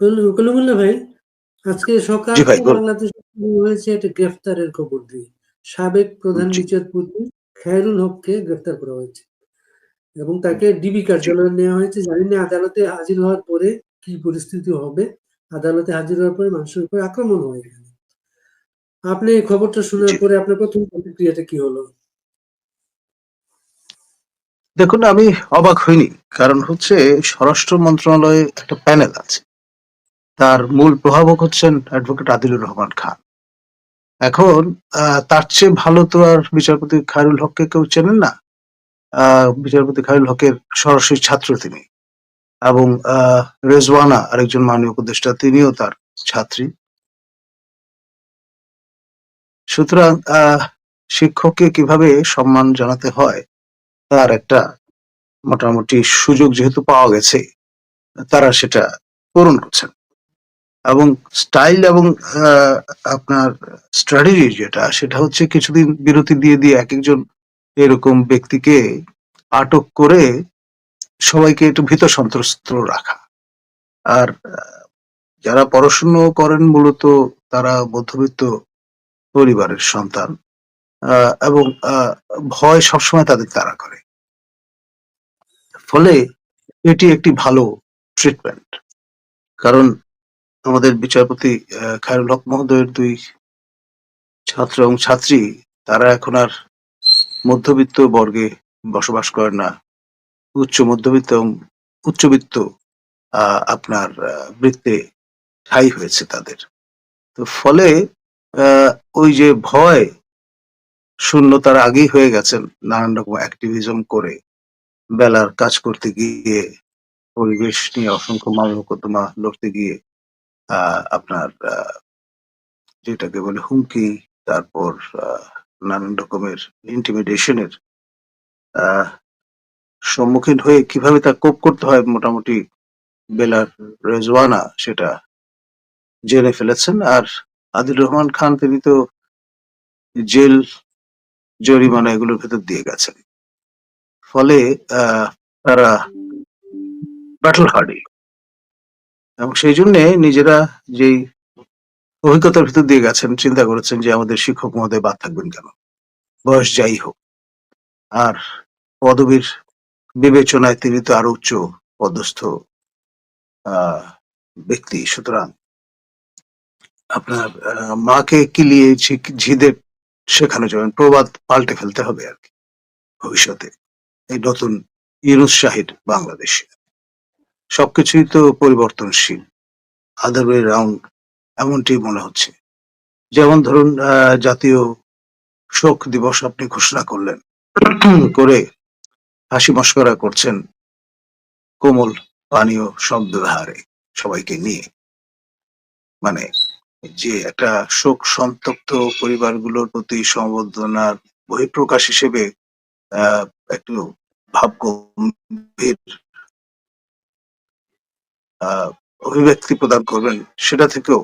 কলিমুল্লাহ ভাই আজকে সকাল। বাংলাদেশে হয়েছে একটা গ্রেফতারের খবর দিয়ে। সাবেক প্রধান। বিচারপতি খায়রুল হককে গ্রেফতার করা হয়েছে এবং তাকে ডিবি কার্যালয়ে নেওয়া হয়েছে। জানি না আদালতে হাজির হওয়ার পরে কি পরিস্থিতি হবে। আদালতে হাজির হওয়ার পরে মানুষের উপর আক্রমণ হয়ে গেল আপনি এই খবরটা শোনার পরে আপনার প্রথম প্রতিক্রিয়াটা কি হলো? দেখুন আমি অবাক হইনি। কারণ হচ্ছে স্বরাষ্ট্র মন্ত্রণালয়ে একটা প্যানেল আছে। তার মূল প্রভাবক হচ্ছেন অ্যাডভোকেট আদিলুর রহমান খান। এখন তার চেয়ে ভালো তো আর বিচারপতি খায়রুল হককে কেউ চেনেন না। বিচারপতি খায়রুল হকের সরাসরি ছাত্র তিনি এবং রেজওয়ানা আরেকজন মাননীয় উপদেষ্টা, তিনিও তার ছাত্রী। সুতরাং শিক্ষককে কীভাবে সম্মান জানাতে হয় তার একটা মোটামুটি সুযোগ যেহেতু পাওয়া গেছে, তারা সেটা পূরণ করছেন। এবং স্টাইল এবং আপনার স্ট্র্যাটেজি যেটা, সেটা হচ্ছে কিছুদিন বিরতি দিয়ে দিয়ে এক একজন এরকম ব্যক্তিকে আটক করে সবাইকে একটু ভীত সন্ত্রস্ত রাখা। আর যারা পড়াশুনো করেন মূলত তারা মধ্যবিত্ত পরিবারের সন্তান এবং ভয় সবসময় তাদের তারা করে। ফলে এটি একটি ভালো ট্রিটমেন্ট কারণ আমাদের বিচারপতি খায়রুল হক মহোদয়ের দুই ছাত্র এবং ছাত্রী, তারা এখন আর মধ্যবিত্ত বর্গে বসবাস করে না। উচ্চ মধ্যবিত্ত এবং উচ্চবিত্ত আপনার বৃত্তে ঠাই হয়েছে তাদের। তো ফলে ওই যে ভয় শূন্য তার আগেই হয়ে গেছেন নানান রকম অ্যাক্টিভিজম করে। বেলার কাজ করতে গিয়ে, পরিবেশ নিয়ে অসংখ্য মামলা মোকদ্দমা লড়তে গিয়ে আপনার যেটাকে বলে হুমকি, তারপর নানান রকমের ইন্টিমিডেশনের সম্মুখীন হয়ে কীভাবে তা কোপ করতে হয় মোটামুটি বেলার রেজওয়ানা সেটা জেনে ফেলেছেন। আর আদিল রহমান খান, তিনি তো জেল, জরিমানা এগুলোর ভেতর দিয়ে গেছেন। ফলে তারা ব্যাটল হার্ডি এবং সেই জন্যে নিজেরা যেই অভিজ্ঞতার ভিতর দিয়ে গেছেন, চিন্তা করেছেন যে আমাদের শিক্ষক মহোদয় বাদ থাকবেন কেন? বয়স যাই হোক। আর পদবীর বিবেচনায় তিনি তো আরও উচ্চ পদস্থ ব্যক্তি। সুতরাং আপনার মাকে কিলিয়ে ঝিদের শেখানো যাবেন প্রবাদ পাল্টে ফেলতে হবে আর কি ভবিষ্যতে। এই নতুন ইউনুস বাংলাদেশে। সবকিছুই তো পরিবর্তনশীল আদার ওয়ে রাউন্ড এমনটি মনে হচ্ছে। যেমন ধরুন জাতীয় শোক দিবস আপনি ঘোষণা করলেন, করে হাসি মস্করা করছেন কোমল পানীয় শব্দ ব্যবহারে সবাইকে নিয়ে। মানে যে একটা শোক সন্তপ্ত পরিবারগুলোর প্রতি সমবেদনার বহিঃপ্রকাশ হিসেবে একটু ভাব গম্ভীর অভিব্যক্তি প্রদান করবেন, সেটা থেকেও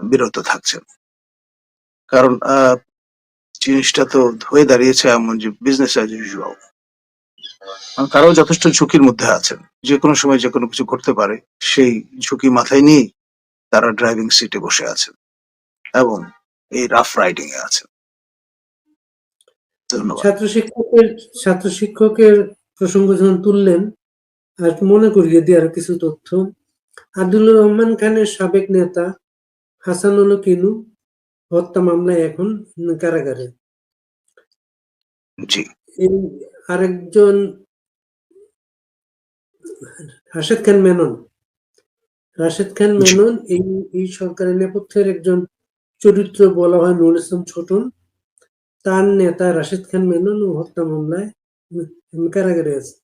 বিরত থাকছেন। কারণ জিনিসটা তো হয়ে দাঁড়িয়েছে এমন যে বিজনেস অ্যাজ ইউজুয়াল তারাও যথেষ্ট ঝুঁকির মধ্যে আছেন। যে কোনো সময় যে কোনো কিছু করতে পারে, সেই ঝুঁকি মাথায় নিয়েই তারা ড্রাইভিং সিটে বসে আছেন এবং এই রাফ রাইডিং এ আছেন। ছাত্র শিক্ষকের ছাত্র শিক্ষকের প্রসঙ্গ যখন তুললেন আর মনে করিয়ে দিয়ে আরও কিছু তথ্য। আব্দুল্লাহ রহমান খানের সাবেক নেতা হাসানুল কিনু হত্যা মামলায় এখন কারাগারে। এই আরেকজন রাশেদ খান মেনন। রাশেদ খান মেনন এই এই সরকারের নেপথ্যের একজন চরিত্র বলা হয় নুরুল ইসলাম ছোটন। তার নেতা রাশেদ খান মেনন ও হত্যা মামলায় কারাগারে আছে।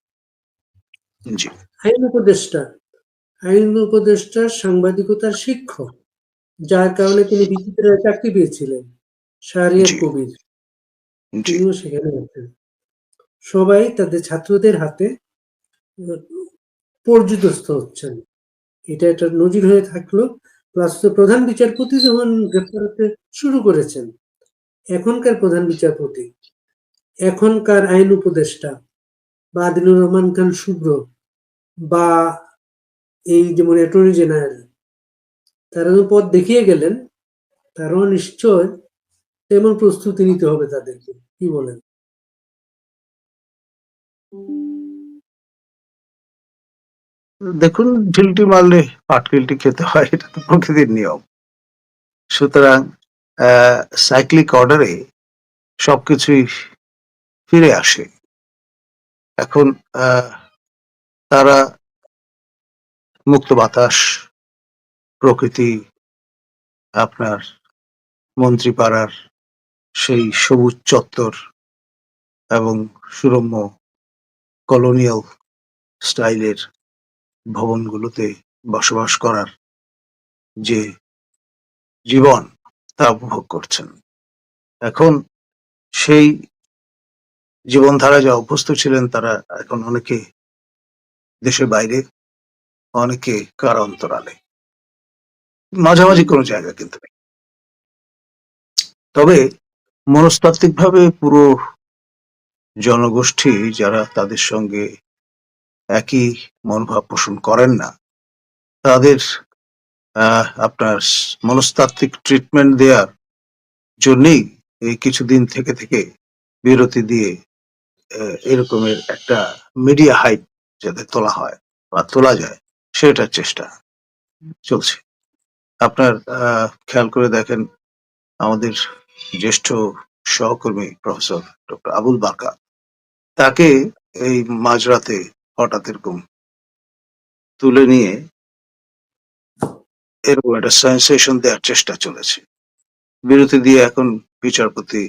আইন উপদেষ্টা। আইন উপদেষ্টা সাংবাদিকতার শিক্ষক যার কারণে তিনি বিচিত্রায় চাকরি পেয়েছিলেন শাহরিয়ার। কবির। তিনিও সেখানে আছেন। সবাই তাদের ছাত্রদের হাতে পর্যুদস্ত হচ্ছেন। এটা একটা নজির হয়ে থাকল। প্লাস প্রধান বিচারপতি যখন গ্রেফতার হতে শুরু করেছেন এখনকার প্রধান বিচারপতি এখনকার আইন উপদেষ্টা বা আদিলুর রহমান খান শুভ্র বা এই যেমন অ্যাটর্নি জেনারেল তারা তো পথ দেখিয়ে গেলেন তারাও নিশ্চয় তেমন প্রস্তুতি নিতে হবে তাদেরকে কি বলেন? দেখুন ঢিলটি মারলে পাটকেলটি খেতে হয় এটা তো প্রকৃতির নিয়ম। সুতরাং সাইক্লিক অর্ডারে সবকিছুই ফিরে আসে। এখন আহ, তারা মুক্ত বাতাস, প্রকৃতি, আপনার মন্ত্রীপাড়ার সেই সবুজ চত্বর এবং সুরম্য কলোনিয়াল স্টাইলের ভবনগুলোতে বসবাস করার যে জীবন, তা উপভোগ করছেন। এখন সেই জীবনধারা যা অভ্যস্ত ছিলেন, তারা এখন অনেকে দেশের বাইরে অনেকে কার অন্তরালে মাঝামাঝি কোনো জায়গা কিন্তু নেই। তবে মনস্তাত্ত্বিকভাবে পুরো জনগোষ্ঠী যারা তাদের সঙ্গে একই মনোভাব পোষণ করেন না, তাদের আপনার মনস্তাত্ত্বিক ট্রিটমেন্ট দেওয়ার জন্যেই এই কিছুদিন থেকে থেকে বিরতি দিয়ে এরকমের একটা মিডিয়া হাইপ যাতে তোলা হয় বা তোলা যায়, সেটার চেষ্টা চলছে। আপনার খেয়াল করে দেখেন আমাদের জ্যেষ্ঠ সহকর্মী প্রফেসর ডক্টর আবুল বাকা, তাকে এই মাঝরাতে হঠাৎ এরকম তুলে নিয়ে এরকম একটা সেন্সেশন দেওয়ার চেষ্টা চলেছে। বিরতি দিয়ে এখন বিচারপতি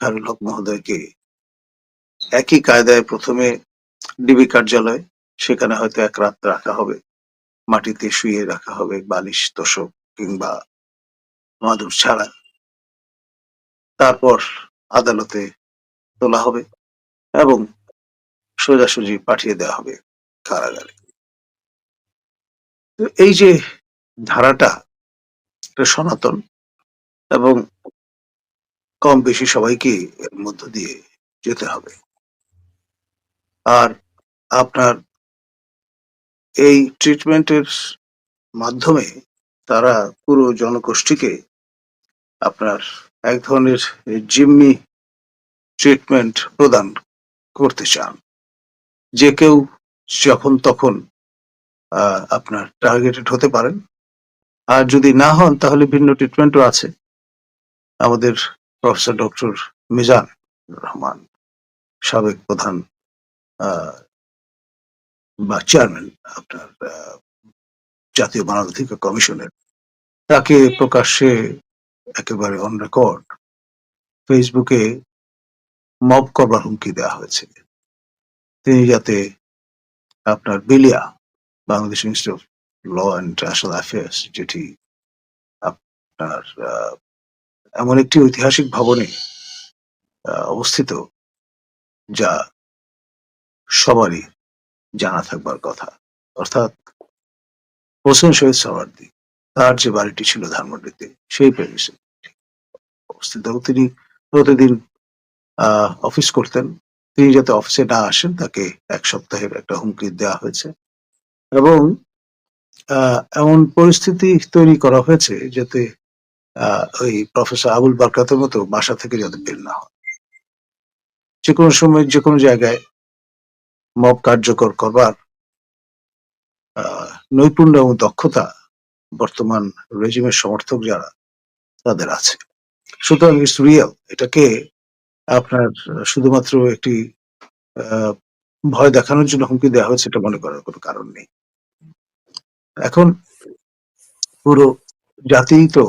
খারুল হক মহোদয়কে একই কায়দায় প্রথমে ডিবি কার্যালয়, সেখানে হয়তো এক রাত রাখা হবে। মাটিতে শুয়ে রাখা হবে বালিশ, তোষক কিংবা মাদুর ছাড়া। তারপর আদালতে তোলা হবে এবং সোজাসুজি পাঠিয়ে দেওয়া হবে কারাগারে। তো এই যে ধারাটা সনাতন এবং কম বেশি সবাইকে এর মধ্য দিয়ে যেতে হবে। আর আপনার এই ট্রিটমেন্টের মাধ্যমে তারা পুরো জনগোষ্ঠীকে আপনার এক ধরনের জিম্মি ট্রিটমেন্ট প্রদান করতে চান। যে কেউ যখন তখন আপনার টার্গেটেড হতে পারেন। আর যদি না হন, তাহলে ভিন্ন ট্রিটমেন্টও আছে। আমাদের প্রফেসর ডক্টর মিজান রহমান, সাবেক প্রধান বা চেয়ারম্যান আপনার জাতীয় মানবাধিকার কমিশনের, তাকে প্রকাশ্যে একেবারে অন রেকর্ড ফেসবুকে মব করবার হুমকি দেওয়া হয়েছে। তিনি যাতে আপনার বিলিয়া, Bangladesh institute of law and international affairs যেটি আপনার এমন একটি ঐতিহাসিক ভবনে অবস্থিত, যা সবারই জানা থাকবার কথা। অর্থাৎ হোসেন শহীদ সওয়ার্দি তার যে বাড়িটি ছিল ধানমন্ডিতে, সেই প্রেমিসে অবস্থিত তিনি প্রতিদিন অফিস করতেন। তিনি যাতে অফিসে না আসেন, তাকে এক সপ্তাহের একটা হুমকি দেওয়া হয়েছে। এবং এমন পরিস্থিতি তৈরি করা হয়েছে যাতে ওই প্রফেসর আবুল বারকাতের মতো বাসা থেকে যাতে বের না হয়। যে কোনো সময় যে কোনো জায়গায় মব কার্যকর করবার নৈপুণ্য এবং দক্ষতা বর্তমান রেজিমের সমর্থক যারা তাদের আছে। সুতরাং ইটস রিয়েল এটাকে আপনার শুধুমাত্র একটি আহ, ভয় দেখানোর জন্য হুমকি দেওয়া হয়েছে এটা মনে করার কোনো কারণ নেই। এখন পুরো জাতি তো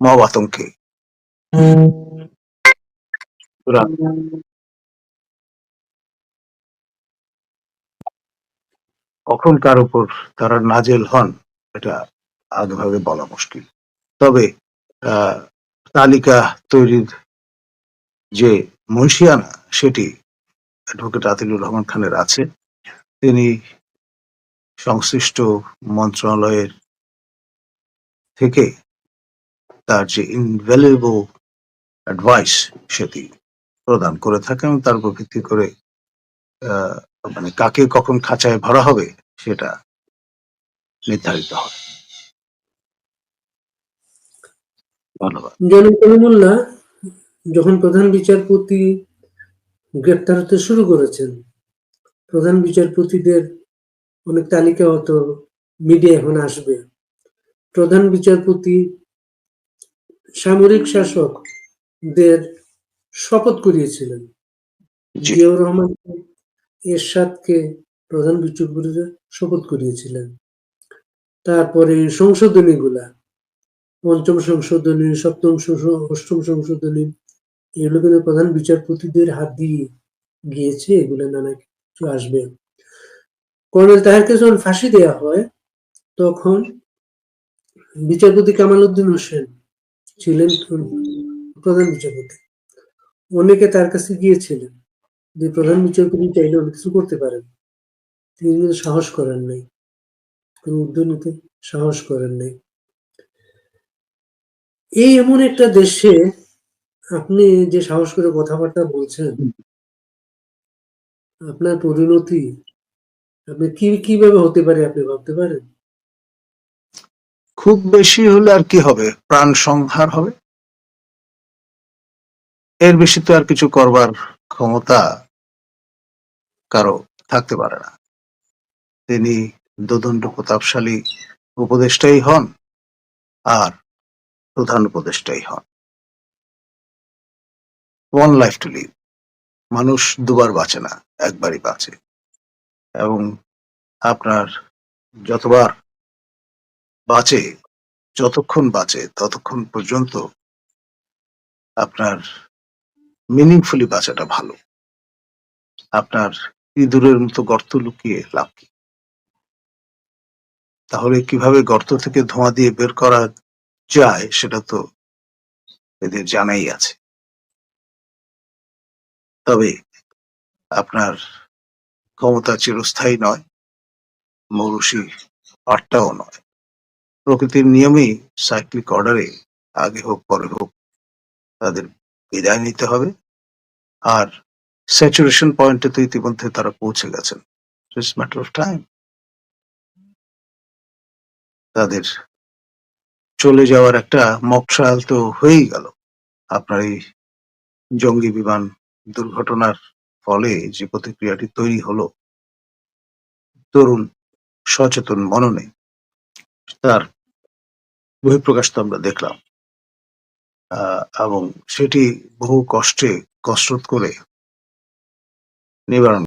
মব আতঙ্কে। কখন কার উপর তারা নাজেল হন, এটা আগেভাবে বলা মুশকিল। তবে তালিকা তৈরির যে মুন্সিয়ানা, সেটি অ্যাডভোকেট আতিলুর রহমান খানের আছে। তিনি সংশ্লিষ্ট মন্ত্রণালয়ের থেকে তার যে ইনভ্যালুয়েবল অ্যাডভাইস সেটি প্রদান করে থাকেন। তার উপর ভিত্তি করে মানে কাকে কখন খাঁচায় ভরা হবে সেটা নির্ধারিত হয় ধন্যবাদ। যখন প্রধান বিচারপতি গ্রেপ্তার হতে শুরু করেছেন প্রধান বিচারপতিদের অনেক তালিকা হতো মিডিয়া এখন আসবে। প্রধান বিচারপতি সামরিক শাসকদের শপথ করিয়েছিলেন। জিয়াউর রহমান এরশাদকে প্রধান বিচারপতিতে শপথ করিয়েছিলেন। তারপরে সংশোধনীগুলা, পঞ্চম সংশোধনী, সপ্তম অষ্টম সংশোধনী, এগুলো কিন্তু প্রধান বিচারপতিদের হাত দিয়ে গিয়েছে, এগুলো নানা কিছু আসবে। কর্নেল তাহেরকে যখন ফাঁসি দেওয়া হয়, তখন বিচারপতি কামাল উদ্দিন হোসেন ছিলেন প্রধান বিচারপতি। অনেকে তার কাছে গিয়েছিলেন। যে প্রধান বিচারপতি চাইলে অনেক কিছু করতে পারেন। তিনি কিন্তু সাহস করেন নাই। কোনো উদ্যোগ নিতে সাহস করেন নাই। এই এমন একটা দেশে আপনি যে সাহস করে কথাবার্তা বলছেন, আপনার পরিণতি আপনি কি, কীভাবে হতে পারে আপনি ভাবতে পারেন? খুব বেশি হলে আর কি হবে? প্রাণ সংহার হবে? এর বেশি তো আর কিছু করবার ক্ষমতা কারও থাকতে পারে না। তিনি দোদণ্ড প্রতাপশালী উপদেষ্টাই হন আর প্রধান উপদেষ্টাই হন। ওয়ান লাইফ টু লিভ মানুষ দুবার বাঁচে না, একবারই বাঁচে। এবং আপনার যতবার বাঁচে, যতক্ষণ বাঁচে, ততক্ষণ পর্যন্ত আপনার মিনিংফুলি বাঁচাটা ভালো। আপনার ইঁদুরের মতো গর্ত লুকিয়ে লাভ কি? তাহলে কীভাবে গর্ত থেকে ধোঁয়া দিয়ে বের করা যায় সেটা তো এদের জানাই আছে। তবে আপনার ক্ষমতা চিরস্থায়ী নয় মৌরুষি পাটটাও নয়। প্রকৃতির নিয়মেই সাইক্লিক অর্ডারে আগে হোক, পরে হোক, তাদের বিদায় নিতে হবে। আর স্যাচুরেশন পয়েন্টে তো ইতিমধ্যে তারা পৌঁছে গেছেন। টাইম তাদের চলে যাওয়ার একটা মক ট্রায়াল তো হয়েই গেল। আপনার এই জঙ্গি বিমান দুর্ঘটনার ফলে যে প্রতিক্রিয়াটি তৈরি হলো, তরুণ সচেতন মননে তার বহিঃপ্রকাশ তো আমরা দেখলাম। এবং সেটি বহু কষ্টে কসরত করে নিবারণ